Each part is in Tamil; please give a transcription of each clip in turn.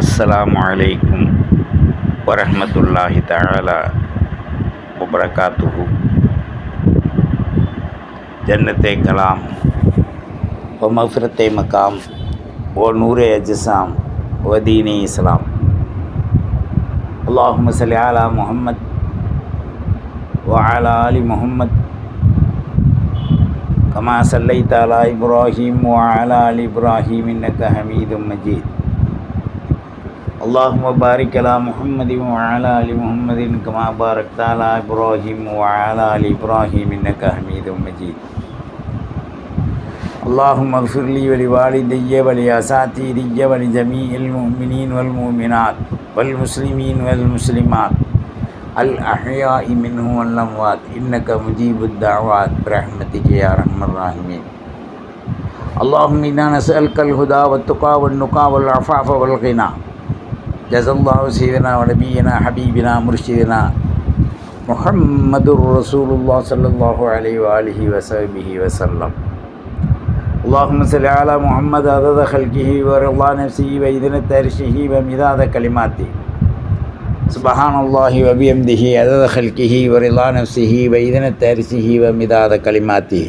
அஸ்ஸலாமு அலைக்கும் வரமத்துல்லாஹி தாலா உபரகாத்துஹு ஜன்னத்தை கலாம் ஒ மஃபிரத்தை மக்காம் ஓ நூரே அஜிசாம் ஓ தீனே இஸ்லாம் அல்லாஹும் சலி அலா முஹம்மத் وعلى آل محمد كما صليت على إبراهيم وعلى آل إبراهيم إنك حميد مجيد اللهم بارك على محمد وعلى آل محمد كما باركت على إبراهيم وعلى آل إبراهيم إنك حميد مجيد. اللهم اغفر لي ولوالدي ولأساتذتي ولجميع المؤمنين والمؤمنات والمسلمين والمسلمات. الأحياء منهم والأموات. إنك مجيب الدعوات برحمتك يا أرحم الراحمين. اللهم إنا نسألك الهدى والتقى والنقى والعفاف والغنى. جزا الله سيدنا ونبينا حبيبنا مرشدنا محمد رسول الله صلى الله عليه وآله وصحبه وسلم اللهم صل على محمد عدد خلقه ورضا نفسه وإذن ترشه ومداد كلماته سبحان الله وبحمده عدد خلقه ورضا نفسه وإذن ترشه ومداد كلماته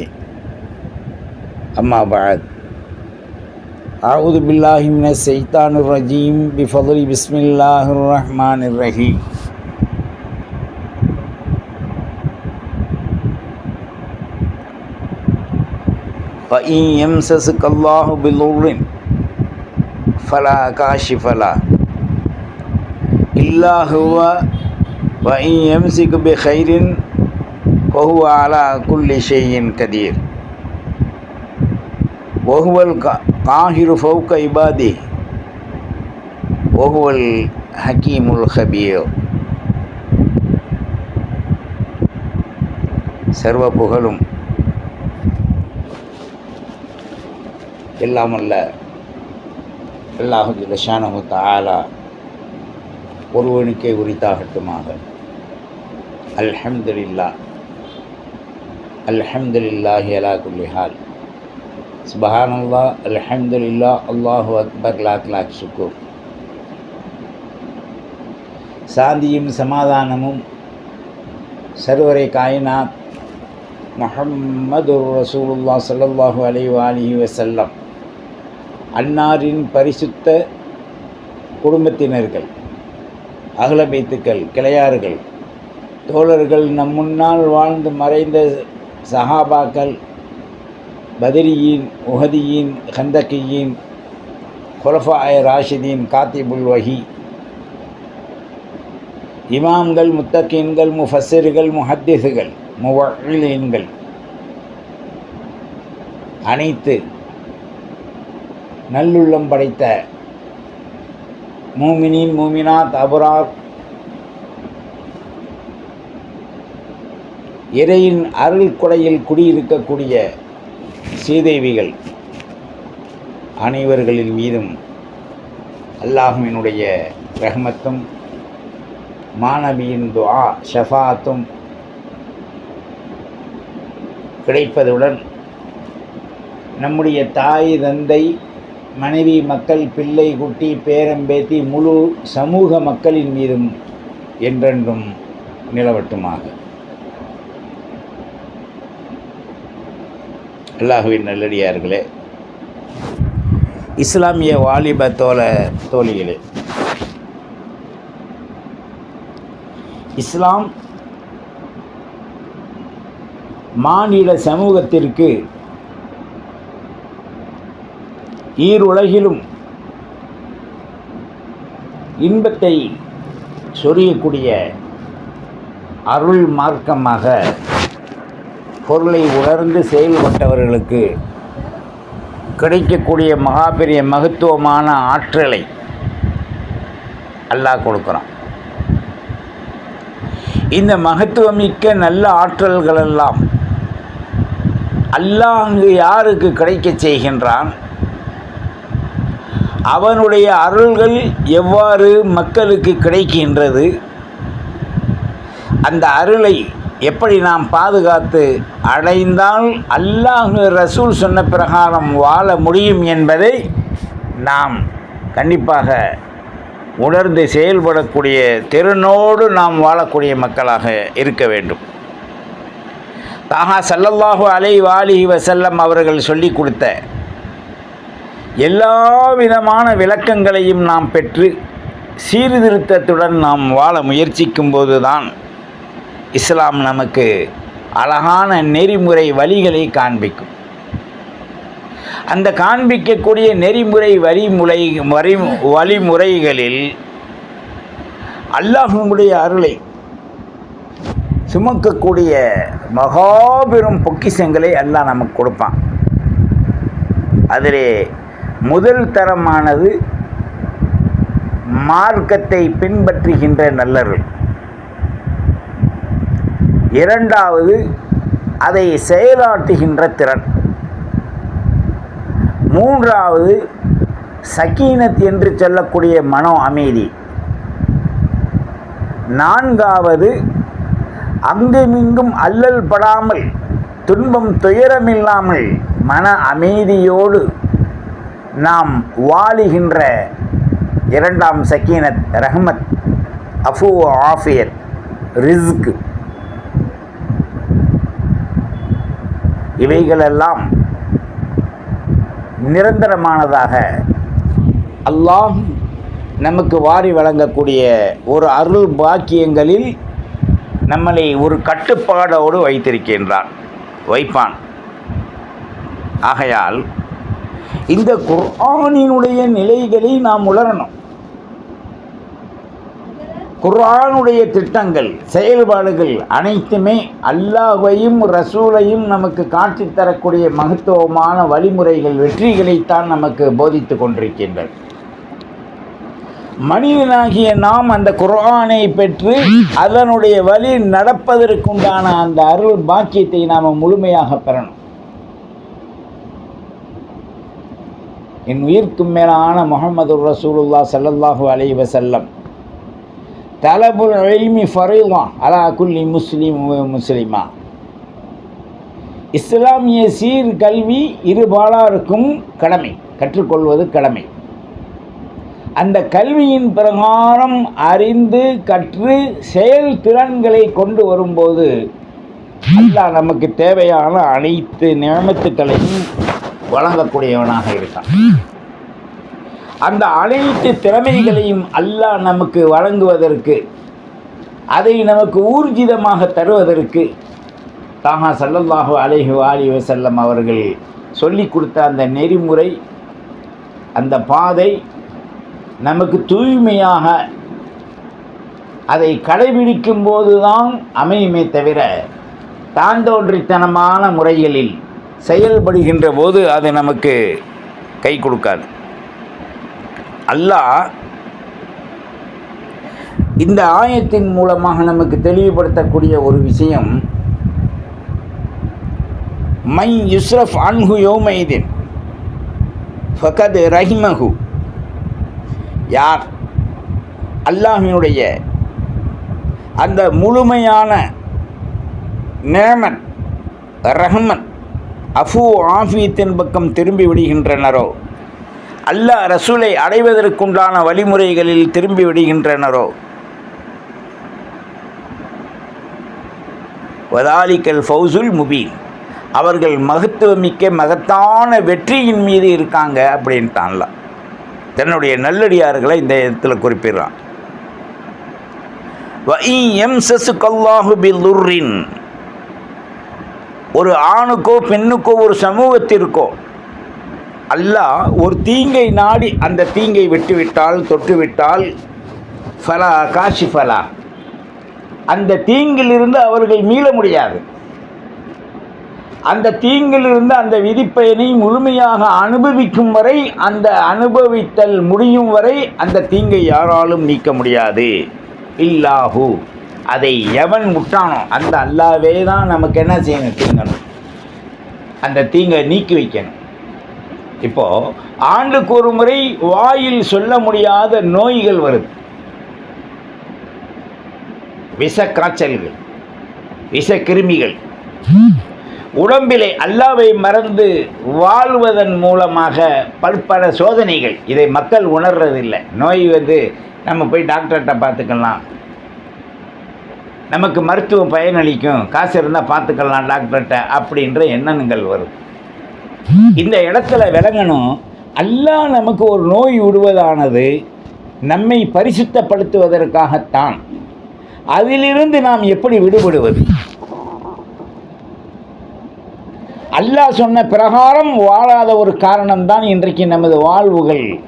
أما بعد أعوذ بالله من الشيطان الرجيم. بفضل بسم الله الرحمن الرحيم. فإن يمسسك الله بضر فلا كاشف له. إلا هو وإن يمسك بخير وهو على كل شيء قدير. وهو القاهر فوق عباده وهو الحكيم الخبير சர்வ புகழும் எல்லாம் அல்ல அல்லாஹு ஜலஷானு தாலா ஒருவனுக்கே உரித்தாகட்டுமாக அல்ஹம்துலில்லா அல்ஹம்துலில்லாஹி அலா குல்லி ஹால் சுபஹானல்லா அல்ஹம்துலில்லா அல்லாஹு அக்பர் லாக் லாக் சுக்கூர் சாந்தியும் சமாதானமும் சர்வரை காயினாத். முஹம்மது ரசூலுல்லா சல்லாஹூ அலி வாலிஹி வசல்லம் அன்னாரின் பரிசுத்த குடும்பத்தினர்கள் அகலபைத்துக்கள் கிளையாறுகள் தோழர்கள் நம் முன்னால் வாழ்ந்து மறைந்த சஹாபாக்கள் பதரியின் முஹதியின் ஹந்தகியின் குலஃபாய ராஷிதீன் காத்திபுல் வஹி. இமாம்கள் முத்தக்கீன்கள் முஃபஸிர்கள் முஹத்திசுகள் முவீன்கள் அனைத்து நல்லுள்ளம் படைத்த மூமினின் மூமினாத் அபுரார் இறையின் அருள் குடையில் குடியிருக்கக்கூடிய சீதேவிகள் அனைவர்களின் மீதும் அல்லாஹுவினுடைய ரஹமத்தும் மாணவியின் துஆ ஷஃபாத்தும் கிடைப்பதுடன் நம்முடைய தாய் தந்தை மனைவி மக்கள் பிள்ளை குட்டி பேரம்பேத்தி முழு சமூக மக்களின் மீதும் என்றென்றும் நிலவட்டுமாக. அல்லாஹுவின் நல்லடியார்களே. இஸ்லாமிய வாலிப தோல தோழிகளே. இஸ்லாம் மாநில சமூகத்திற்கு ஈருலகிலும் இன்பத்தை சொரியக்கூடிய அருள் மார்க்கமாக பொருளை உணர்ந்து செயல்பட்டவர்களுக்கு கிடைக்கக்கூடிய மகாபெரிய மகத்துவமான ஆற்றலை அல்லாஹ் கொடுக்குறான். இந்த மகத்துவமிக்க நல்ல ஆற்றல்களெல்லாம் அல்லாஹ் அங்கு யாருக்கு கிடைக்கச் செய்கின்றான்? அவனுடைய அருள்கள் எவ்வாறு மக்களுக்கு கிடைக்கின்றது? அந்த அருளை எப்படி நாம் பாதுகாத்து அடைந்தால் அல்லாஹ் ரசூல் சொன்ன பிரகாரம் வாழ முடியும் என்பதை நாம் கண்டிப்பாக உணர்ந்து செயல்படக்கூடிய திறனோடு நாம் வாழக்கூடிய மக்களாக இருக்க வேண்டும். தாகா சல்லல்லாஹு அலை வாலிஹி வசல்லம் அவர்கள் சொல்லிக் கொடுத்த எல்லா விதமான விளக்கங்களையும் நாம் பெற்று சீர்திருத்தத்துடன் நாம் வாழ முயற்சிக்கும் போதுதான் இஸ்லாம் நமக்கு அழகான நெறிமுறை வழிகளை காண்பிக்கும். அந்த காண்பிக்கக்கூடிய நெறிமுறை வழிமுறை வரி வழிமுறைகளில் அல்லாஹனுடைய அருளை சுமக்கக்கூடிய மகாபெரும் பொக்கிஷங்களை அல்லாஹ் நமக்கு கொடுப்பான். அதிலே முதல் தரமானது மார்க்கத்தை பின்பற்றுகின்ற நல்லர்கள். இரண்டாவது அதை செயலாற்றுகின்ற திறன். மூன்றாவது சக்கீனத் என்று சொல்லக்கூடிய மனோ அமைதி. நான்காவது அங்குமிங்கும் அல்லல் படாமல் துன்பம் துயரமில்லாமல் மன அமைதியோடு நாம் வாழுகின்ற இரண்டாம் சக்கீனத் ரஹ்மத் அஃபு ஆஃபியத் ரிஸ்க்கு இவைகளெல்லாம் நிரந்தரமானதாக அல்லாஹ் நமக்கு வாரி வழங்கக்கூடிய ஒரு அருள் பாக்கியங்களில் நம்மளை ஒரு கட்டுப்பாடோடு வைத்திருக்கின்றான் வைப்பான். ஆகையால் இந்த குர்ஆனினுடைய நிலைகளை நாம் உணரணும். குர்ஆனுடைய திட்டங்கள் செயல்பாடுகள் அனைத்துமே அல்லாஹையும் ரசூலையும் நமக்கு காட்சி தரக்கூடிய மகத்துவமான வழிமுறைகள் வெற்றிகளைத்தான் நமக்கு போதித்து கொண்டிருக்கின்றது மனிதனாகிய நாம் அந்த குர்ஆனை பெற்று அதனுடைய வழி நடப்பதற்குண்டான அந்த அருள் பாக்கியத்தை நாம் முழுமையாக பெறணும். என் உயிர்க்கும் மேலான முகமது ரசூலுல்லா சல்லல்லாஹு அலைவசல்லம் தலபுல் அழிமி ஃபரீவா அலா குல்லி முஸ்லீம் வ முஸ்லிமா. இஸ்லாமிய சீர் கல்வி இருபாலாருக்கும் கடமை கற்றுக்கொள்வது கடமை. அந்த கல்வியின் பிரகாரம் அறிந்து கற்று செயல் திறன்களை கொண்டு வரும்போது அல்லாஹ் நமக்கு தேவையான அனைத்து நியமத்துக்களையும் வழங்கக்கூடியவனாக இருக்கான். அந்த அனைத்து திறமைகளையும் அல்லாஹ் நமக்கு வழங்குவதற்கு அதை நமக்கு ஊர்ஜிதமாக தருவதற்கு தாகா சல்லல்லாஹு அலைஹி அலி வசல்லம் அவர்கள் சொல்லி கொடுத்த அந்த நெறிமுறை அந்த பாதை நமக்கு தூய்மையாக அதை கடைபிடிக்கும் போதுதான் அமையுமே தவிர தாந்தோன்றித்தனமான முறைகளில் செயல்படுகின்ற போது அது நமக்கு கை கொடுக்காது. அல்லாஹ் இந்த ஆயத்தின் மூலமாக நமக்கு தெளிவுபடுத்தக்கூடிய ஒரு விஷயம் மை யுஸ்ரஃப் அன்ஹு யோமைதின் ஃபகத் ரஹிமஹு. யார்? அல்லாஹினுடைய அந்த முழுமையான நேமன் ரஹ்மன் அஃபு ஆஃபியத்தின் பக்கம் திரும்பி விடுகின்றனரோ? அல்லாஹ் ரசூலை அடைவதற்குண்டான வழிமுறைகளில் திரும்பி விடுகின்றனரோ? வதாலிக்கல் ஃபவுசுல் முபீன். அவர்கள் மகத்துவமிக்க மகத்தான வெற்றியின் மீது இருக்காங்க அப்படின்ட்டான்ல. தன்னுடைய நல்லடியார்களை இந்த இடத்துல குறிப்பிடுறான். ஒரு ஆணுக்கோ பெண்ணுக்கோ ஒரு சமூகத்திற்கோ அல்லாஹ் ஒரு தீங்கை நாடி அந்த தீங்கை விட்டுவிட்டால் தொட்டுவிட்டால் ஃபலா காஷி ஃபலா. அந்த தீங்கிலிருந்து அவர்கள் மீள முடியாது. அந்த தீங்கிலிருந்து அந்த விதிப்பயனை முழுமையாக அனுபவிக்கும் வரை அந்த அனுபவித்தல் முடியும் வரை அந்த தீங்கை யாராலும் நீக்க முடியாது. இல்லாஹு அதை எவன் முட்டானோ அந்த அல்லாவே தான் நமக்கு என்ன செய்யணும் தீங்கணும். அந்த தீங்கை நீக்கி வைக்கணும். இப்போது ஆண்டுக்கு ஒரு முறை வாயில் சொல்ல முடியாத நோய்கள் வருது. விஷ காய்ச்சல்கள் விஷ கிருமிகள் உடம்பிலே அல்லாவை மறந்து வாழ்வதன் மூலமாக பற்பல சோதனைகள். இதை மக்கள் உணர்றதில்லை. நோய் வந்து நம்ம போய் டாக்டர்கிட்ட பார்த்துக்கலாம். நமக்கு மருத்துவம் பயனளிக்கும். காசு இருந்தால் பார்த்துக்கலாம் டாக்டர்கிட்ட அப்படின்ற எண்ணங்கள் வரும் இந்த இடத்துல விளங்கணும் அல்லாஹ் நமக்கு ஒரு நோய் விடுவதானது நம்மை பரிசுத்தப்படுத்துவதற்காகத்தான். அதிலிருந்து நாம் எப்படி விடுபடுவது? அல்லாஹ் சொன்ன பிரகாரம் வாழாத ஒரு காரணம்தான் இன்றைக்கு நமது வாழ்வுகள்.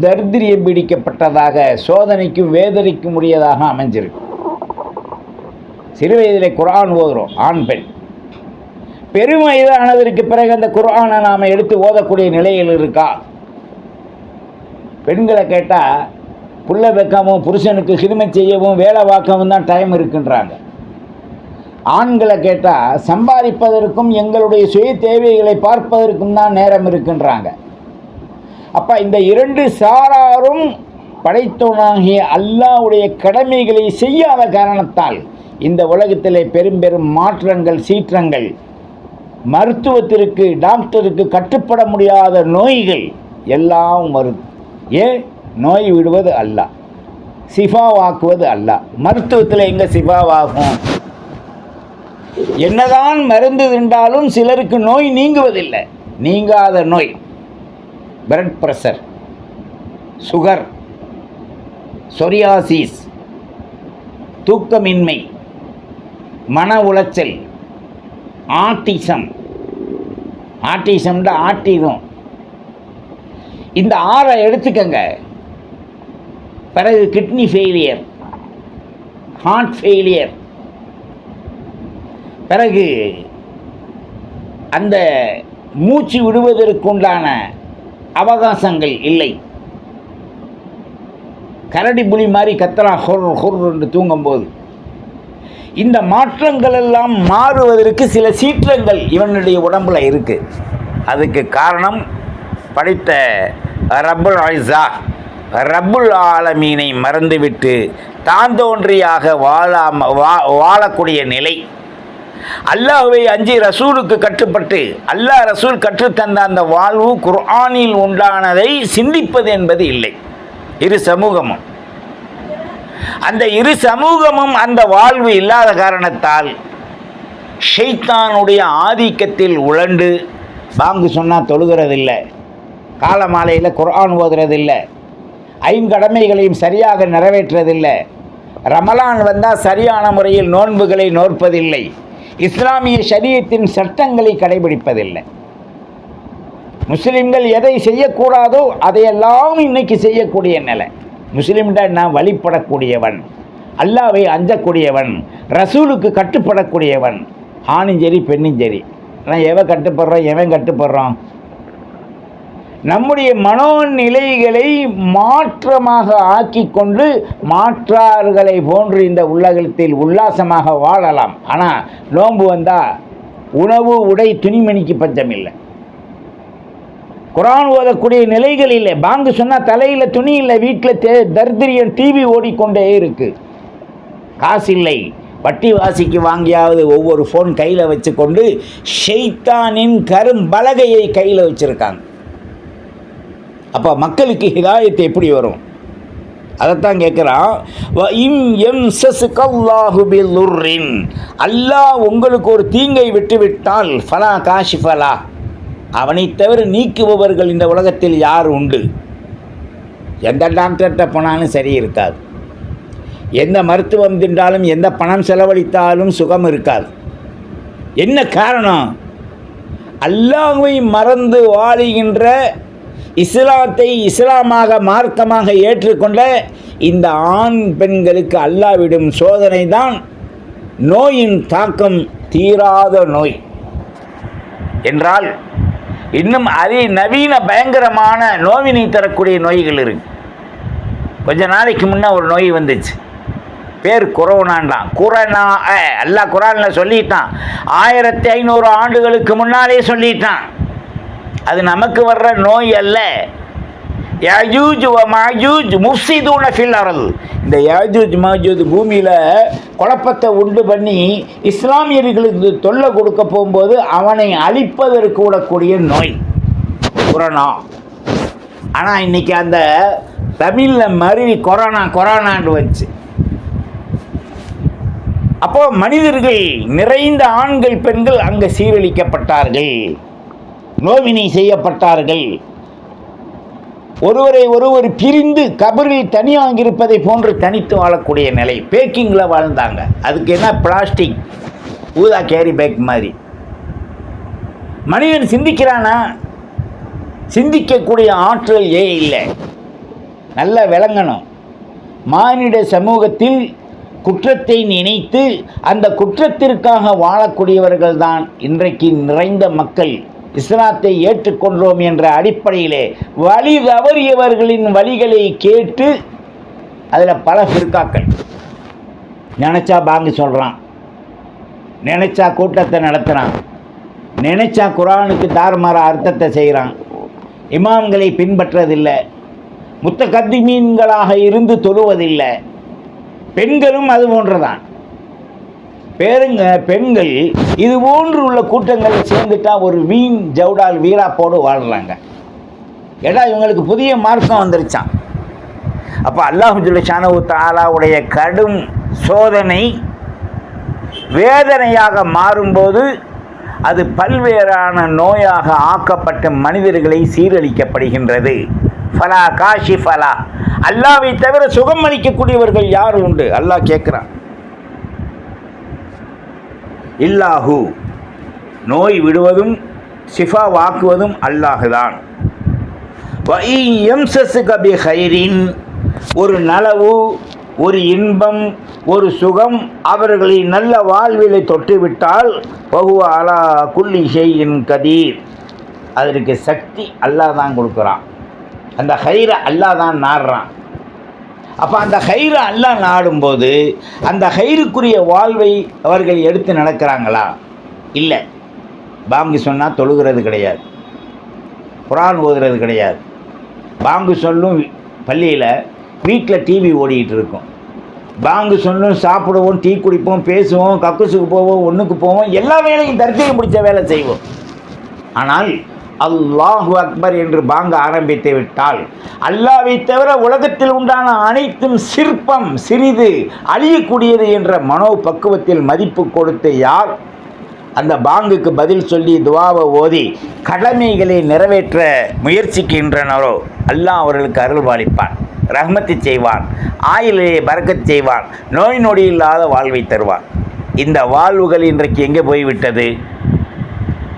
தர்திரியம் பிடிக்கப்பட்டதாக சோதனைக்கும் வேதனைக்கும் உடையதாக அமைஞ்சிருக்கு. சிறு வயதிலே குரான் ஓதுறோம் ஆண் பெண். பெருமைதானதற்கு பிறகு அந்த குரானை நாம் எடுத்து ஓதக்கூடிய நிலையில் இருக்கா? பெண்களை கேட்டால் புள்ள வைக்கவும் புருஷனுக்கு சிறுமை செய்யவும் வேலை பார்க்கவும் தான் டைம் இருக்குன்றாங்க. ஆண்களை கேட்டால் சம்பாதிப்பதற்கும் எங்களுடைய சுய தேவைகளை பார்ப்பதற்கும் தான் நேரம் இருக்குன்றாங்க. அப்போ இந்த இரண்டு சாராரும் படைத்தவனாகிய அல்லாவுடைய கடமைகளை செய்யாத காரணத்தால் இந்த உலகத்திலே பெரும் பெரும் மாற்றங்கள் சீற்றங்கள் மருத்துவத்திற்கு டாக்டருக்கு கட்டுப்பட முடியாத நோய்கள் எல்லாம் வருது ஏன் நோய் விடுவது அல்ல. சிஃபாவாக்குவது அல்ல. மருத்துவத்தில் எங்கே சிஃபாவாகும் என்னதான் மருந்து தின்றாலும் சிலருக்கு நோய் நீங்குவதில்லை. நீங்காத நோய். பிளட் ப்ரெஷர் சுகர் சொரியாசிஸ் தூக்கமின்மை மன உளைச்சல் ஆட்டிசம் ஆட்டிசம்ன்ற ஆட்டிதம் இந்த ஆறை எடுத்துக்கங்க. பிறகு கிட்னி ஃபெயிலியர் ஹார்ட் ஃபெயிலியர். பிறகு அந்த மூச்சு விடுவதற்குண்டான அவகாசங்கள் இல்லை. கரடி புலி மாதிரி கத்தரா ஹொர் ஹொர் என்று தூங்கும்போது. இந்த மாற்றங்கள் எல்லாம் மாறுவதற்கு சில சீற்றங்கள் இவனுடைய உடம்புல இருக்குது அதுக்கு காரணம் படைத்த ரப்புல் ஐசா ரப்புல் ஆலமீனை மறந்துவிட்டு தான் தோன்றியாக வாழாம வா வாழக்கூடிய நிலை. அல்லாஹுவை அஞ்சு ரசூலுக்கு கட்டுப்பட்டு அல்லாஹ் ரசூல் கற்றுத்தந்த அந்த வாழ்வு குர்ஆனில் உண்டானதை சிந்திப்பது என்பது இல்லை. இரு சமூகமும். அந்த இரு சமூகமும் அந்த வாழ்வு இல்லாத காரணத்தால் ஷெய்தானுடைய ஆதிக்கத்தில் உழண்டு பாங்கு சொன்னால் தொழுகிறதில்லை. கால மாலையில் குர்ஆன் ஓதுறதில்லை. ஐங்கடமைகளையும் சரியாக நிறைவேற்றுறதில்லை. ரமலான் வந்தால் சரியான முறையில் நோன்புகளை நோற்பதில்லை. இஸ்லாமிய சரியத்தின் சட்டங்களை கடைபிடிப்பதில்லை. முஸ்லிம்கள் எதை செய்யக்கூடாதோ அதையெல்லாம் இன்னைக்கு செய்யக்கூடிய நிலை. முஸ்லீம்டா நான் வழிபடக்கூடியவன். அல்லாவை அஞ்சக்கூடியவன். ரசூலுக்கு கட்டுப்படக்கூடியவன். ஆணும் சரி பெண்ணும் சரி. ஆனால் எவன் கட்டுப்படுறோம் எவன் கட்டுப்படுறோம் நம்முடைய மனோநிலைகளை மாற்றமாக ஆக்கி கொண்டு மாற்றார்களை போன்று இந்த உலகத்தில் உல்லாசமாக வாழலாம். ஆனால் நோன்பு வந்தால் உணவு உடை துணிமணிக்கு பஞ்சம் இல்லை. குரான் ஓதக்கூடிய நிலைகள் இல்லை. பாங்கு சொன்னால் தலையில் துணி இல்லை வீட்டில் தே தர்திரியம் டிவி ஓடிக்கொண்டே இருக்கு. காசு இல்லை. வட்டி வாசிக்கு வாங்கியாவது ஒவ்வொரு ஃபோன் கையில் வச்சுக்கொண்டு ஷெய்தானின் கரும்பலகையை கையில் வச்சுருக்காங்க. அப்போ மக்களுக்கு ஹிதாயத்து எப்படி வரும்? அதைத்தான் கேட்குறான் "வ இம் அல்லாஹ் உங்களுக்கு ஒரு தீங்கை விட்டுவிட்டால் ஃபலா காஷிஃபலா. அவனை தவிர நீக்குபவர்கள் இந்த உலகத்தில் யார் உண்டு? எந்த டாக்டர்கிட்ட போனாலும் சரி இருக்காது. எந்த மருத்துவம் தின்றாலும் எந்த பணம் செலவழித்தாலும் சுகம் இருக்காது. என்ன காரணம்? அல்லாஹ்வை மறந்து வாழுகின்ற இஸ்லாத்தை இஸ்லாமாக மார்க்கமாக ஏற்றுக்கொண்ட இந்த ஆண் பெண்களுக்கு அல்லாவிடும் சோதனை தான் நோயின் தாக்கம் தீராத நோய். என்றால் இன்னும் அதி நவீன பயங்கரமான நோவினை தரக்கூடிய நோய்கள் இருக்கு. கொஞ்ச நாளைக்கு முன்னே ஒரு நோய் வந்துச்சு. பேர் கொரோனான்டான் குரனா அல்லா குரானில் சொல்லிட்டான். ஆயிரத்தி ஐநூறு ஆண்டுகளுக்கு முன்னாலே சொல்லிட்டான். அது நமக்கு வர்ற நோய் அல்ல. யாஜூஜ் வ மாஜூஜ் முஃப்சிதூன ஃபில் இந்த யாஜூஜ் மாஜூஜ் பூமியில் குழப்பத்தை உண்டு பண்ணி இஸ்லாமியர்களுக்கு தொல்லை கொடுக்க போகும்போது அவனை அழிப்பதற்கு கூடக்கூடிய நோய். கொரோனா. ஆனால் இன்னைக்கு அந்த தமிழில் மருவி கொரோனா கொரோனான்னு வந்துச்சு. அப்போ மனிதர்கள் நிறைந்த ஆண்கள் பெண்கள் அங்கே சீரழிக்கப்பட்டார்கள். நோவினை செய்யப்பட்டார்கள். ஒருவரை ஒருவர் பிரிந்து கபரில் தனியாக இருப்பதை போன்று தனித்து வாழக்கூடிய நிலை. பேக்கிங்கில் வாழ்ந்தாங்க. அதுக்கு என்ன? பிளாஸ்டிக். ஊதா கேரி பேக் மாதிரி. மனிதன் சிந்திக்கிறானா? சிந்திக்கக்கூடிய ஆற்றல் ஏ இல்லை. நல்லா விளங்கணும். மானிட சமூகத்தில் குற்றத்தை நினைத்து அந்த குற்றத்திற்காக வாழக்கூடியவர்கள் தான் இன்றைக்கு நிறைந்த மக்கள். இஸ்லாத்தை ஏற்றுக்கொண்டோம் என்ற அடிப்படையிலே வழி தவறியவர்களின் வழிகளை கேட்டு அதில் பல பிற்காக்கள். நினச்சா பாங்கு சொல்கிறான் நினச்சா கூட்டத்தை நடத்துகிறான் நினச்சா குரானுக்கு தாறுமாற அர்த்தத்தை செய்கிறான் இமாம்களை பின்பற்றதில்லை. முத்த கத்திமீன்களாக இருந்து தொழுவதில்லை. பெண்களும் அது போன்றதான். பேருங்க பெண்கள் இது போன்று உள்ள கூட்டங்களில் சேர்ந்துட்டா ஒரு வீண் ஜவுடால் வீராப்போடு வாழ்கிறாங்க ஏடா இவங்களுக்கு புதிய மார்க்கம் வந்துருச்சான் அப்போ அல்லாஹுல்ல ஷானவு தாலாவுடைய கடும் சோதனை வேதனையாக மாறும்போது அது பல்வேறான நோயாக ஆக்கப்பட்ட மனிதர்களை சீரழிக்கப்படுகின்றது. ஃபலா காஷி ஃபலா அல்லாவை தவிர சுகம் அளிக்கக்கூடியவர்கள் யார் உண்டு? அல்லாஹ் கேட்குறான். இல்லாஹு. நோய் விடுவதும் சிஃபா வாக்குவதும் அல்லாஹுதான். கபி ஹைரின் ஒரு நலவு ஒரு இன்பம் ஒரு சுகம் அவர்களை நல்ல வாழ்விலை தொட்டுவிட்டால் பகுவ அலா குல்லி ஷெய்யின் கதீர். அதற்கு சக்தி அல்லாஹ் தான் கொடுக்குறான். அந்த ஹைரை அல்லாஹ் தான் நாடுறான். அப்போ அந்த ஹைரை அல்லா நாடும்போது அந்த ஹைருக்குரிய வாழ்வை அவர்கள் எடுத்து நடக்கிறாங்களா? இல்லை. பாங்கு சொன்னால் தொழுகிறது கிடையாது. குரான் ஓதுறது கிடையாது. பாங்கு சொல்லும் பள்ளியில் வீட்டில் டிவி ஓடிக்கிட்டு இருக்கும். பாங்கு சொல்லும் சாப்பிடுவோம் டீ குடிப்போம் பேசுவோம் கக்குசுக்கு போவோம் ஒன்றுக்கு போவோம் எல்லா வேலையும் தரிசனம் பிடிச்ச வேலை செய்வோம். ஆனால் அல்லாஹு அக்பர் என்று பாங்க ஆரம்பித்து விட்டால் அல்லாவை தவிர உலகத்தில் உண்டான அனைத்தும் சிற்பம் சிறிது அழியக்கூடியது என்ற மனோ பக்குவத்தில் மதிப்பு கொடுத்து யார்? அந்த பாங்குக்கு பதில் சொல்லி துவாவை ஓதி கடமைகளை நிறைவேற்ற முயற்சிக்கின்றனரோ அல்லாஹ் அவர்களுக்கு அருள்வாளிப்பான் ரஹ்மத்து செய்வான் ஆயிலே பறக்கச் செய்வான் நோய் நொடி இல்லாத வாழ்வை தருவான். இந்த வாழ்வுகள் இன்றைக்கு எங்கே போய்விட்டது?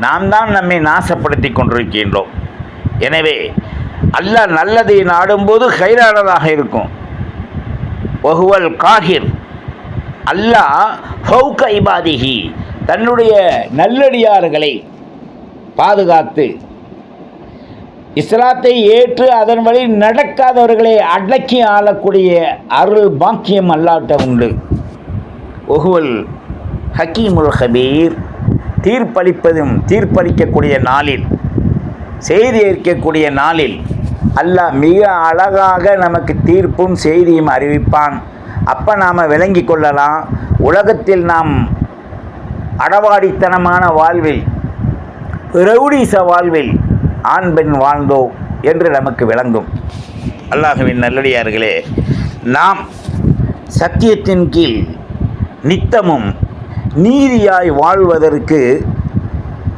நாம் தான் நம்மை நாசப்படுத்தி கொண்டிருக்கின்றோம் எனவே அல்லாஹ் நல்லதை நாடும்போது கைரானதாக இருக்கும். ஒகுவல் காஹிர். அல்லாஹ் ஃபவுக இபாதிகி தன்னுடைய நல்லடியார்களை பாதுகாத்து இஸ்லாத்தை ஏற்று அதன் வழி நடக்காதவர்களை அடக்கி ஆளக்கூடிய அருள் பாக்கியம் அல்லாட்ட உண்டு. ஒகுவல் ஹக்கீமுல் ஹபீர் தீர்ப்பளிப்பதும் தீர்ப்பளிக்கக்கூடிய நாளில் செய்தி ஏற்கக்கூடிய நாளில் அல்லாஹ் மிக அழகாக நமக்கு தீர்ப்பும் செய்தியும் அறிவிப்பான். அப்போ நாம் விளங்கி கொள்ளலாம் உலகத்தில் நாம் அடவாடித்தனமான வாழ்வில் ரவுடிச வாழ்வில் ஆண் பெண் வாழ்ந்தோம் என்று நமக்கு விளங்கும். அல்லாஹுவின் நல்லடியார்களே நாம் சத்தியத்தின் கீழ் நித்தமும் நீதியாய் வாழ்வதற்கு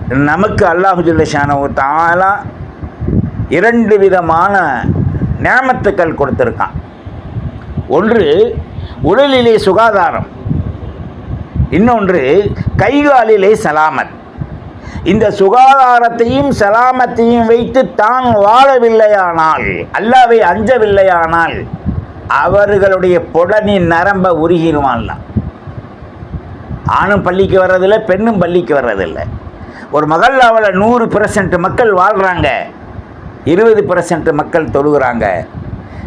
நமக்கு அல்லாஹு ஒரு தாலா இரண்டு விதமான நேமத்துக்கள் கொடுத்துருக்கான். ஒன்று உடலிலே சுகாதாரம். இன்னொன்று கைகாலிலே சலாமத். இந்த சுகாதாரத்தையும் சலாமத்தையும் வைத்து தான் வாழவில்லையானால் அல்லாவை அஞ்சவில்லையானால் அவர்களுடைய புடனின் நரம்ப உருகிடுவான்லாம் ஆணும் பள்ளிக்கு வர்றதில்லை பெண்ணும் பள்ளிக்கு வர்றதில்லை. ஒரு மகல்லாவில் நூறு பெர்சன்ட் மக்கள் வாழ்கிறாங்க இருபது பெர்சன்ட் மக்கள் தொழுகிறாங்க.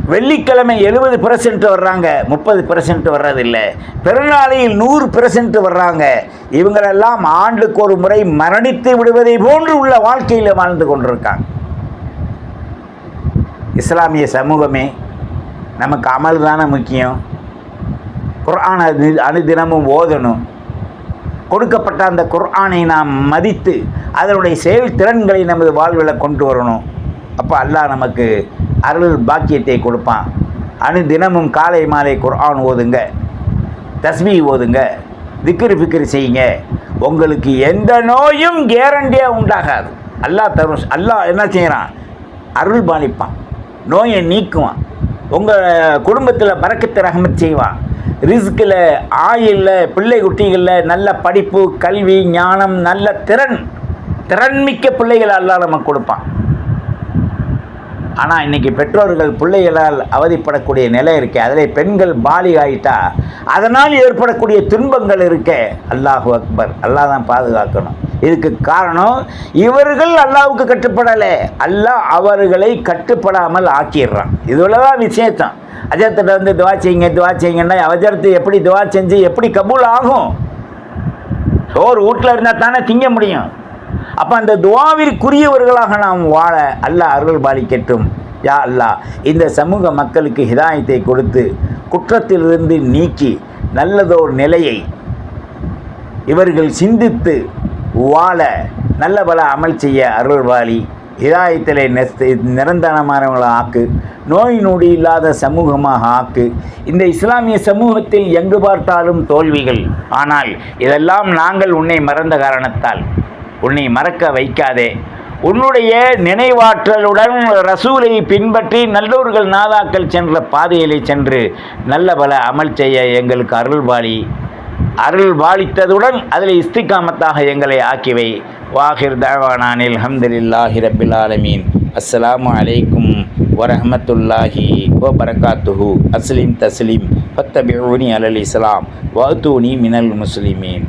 வெள்ளிக்கிழமை எழுபது பெர்சன்ட் வர்றாங்க முப்பது பெர்சன்ட் வர்றதில்லை. பெருநாளையில் நூறு பெர்சன்ட் வர்றாங்க. இவங்களெல்லாம் ஆண்டுக்கு ஒரு முறை மரணித்து விடுவதை போன்று உள்ள வாழ்க்கையில் வாழ்ந்து கொண்டிருக்காங்க. இஸ்லாமிய சமூகமே நமக்கு அமல் தானே முக்கியம். குரான் அனு அனுதினமும் ஓதணும். கொடுக்கப்பட்ட அந்த குர்ஆனை நாம் மதித்து அதனுடைய செயல் திறன்களை நமது வாழ்வில் கொண்டு வரணும். அப்போ அல்லாஹ் நமக்கு அருள் பாக்கியத்தை கொடுப்பான். அனுதினமும் காலை மாலை குர்ஆன் ஓதுங்க தஸ்மி ஓதுங்க திக்ரு ஃபிக்ரு செய்யுங்க. உங்களுக்கு எந்த நோயும் கேரண்டியாக உண்டாகாது. அல்லாஹ் தரும் அல்லாஹ் என்ன செய்கிறான் அருள் பாலிப்பான். நோயை நீக்குவான். உங்கள் குடும்பத்தில் பறக்கத்தை ரகமத் செய்வான். ரிஸ்கில் ஆயிலில் பிள்ளை குட்டிகளில் நல்ல படிப்பு கல்வி ஞானம் நல்ல திறன். திறன்மிக்க பிள்ளைகளை அல்லாஹ் நமக்கு கொடுப்பான். ஆனால் இன்றைக்கி பெற்றோர்கள் பிள்ளைகளால் அவதிப்படக்கூடிய நிலை இருக்கே அதில் பெண்கள் பாலி ஆயிட்டா அதனால் ஏற்படக்கூடிய துன்பங்கள் இருக்கே. அல்லாஹு அக்பர். அல்லாஹ் தான் பாதுகாக்கணும். இதுக்கு காரணம் இவர்கள் அல்லாவுக்கு கட்டுப்படலை. அல்லாஹ் அவர்களை கட்டுப்படாமல் ஆக்கிடுறான். இதுல விஷயத்தான் அஜரத்திட்ட வந்து துவா செய்யுங்க துவா செய்யுங்கன்னா அஜரத்து எப்படி துவா செஞ்சு எப்படி கபூல் ஆகும்? சோறு வீட்டில் இருந்தால் தானே திங்க முடியும். அப்போ அந்த துவாவிற்குரியவர்களாக நாம் வாழ அல்லாஹ் அருள் பாலிக்கட்டும். யா அல்லாஹ் இந்த சமூக மக்களுக்கு ஹிதாயத்தை கொடுத்து குற்றத்திலிருந்து நீக்கி நல்லதோர் நிலையை இவர்கள் சிந்தித்து வாழ நல்ல பல அமல் செய்ய அருள்வாளி ஹிதாயத்திலே நெஸ்து நிரந்தரமானவங்களை ஆக்கு. நோய் நொடி இல்லாத சமூகமாக ஆக்கு. இந்த இஸ்லாமிய சமூகத்தில் எங்கு பார்த்தாலும் தோல்விகள். ஆனால் இதெல்லாம் நாங்கள் உன்னை மறந்த காரணத்தால். உன்னை மறக்க வைக்காதே. உன்னுடைய நினைவாற்றலுடன் ரசூலை பின்பற்றி நல்லோர்கள் நாதாக்கள் சென்ற பாதையிலே சென்று நல்ல பல அமல் செய்ய எங்களுக்கு அருள்வாளி. அருள் பாலித்ததுடன் அதில் இஸ்திகாமத்தாக எங்களை ஆக்கிவை. வாஹிர் தாவானானில் அல்ஹம்துலில்லாஹி ரபில் ஆலமீன். அஸ்ஸலாமு அலைக்கும் வரஹமத்துல்லாஹி ஓ பரகாத்துஹு அஸ்லீம் தஸ்லீம் ஃபத்தபிஊனி அலல் இஸ்லாம் வஹ்தூனி மினல் முஸ்லிமீன்.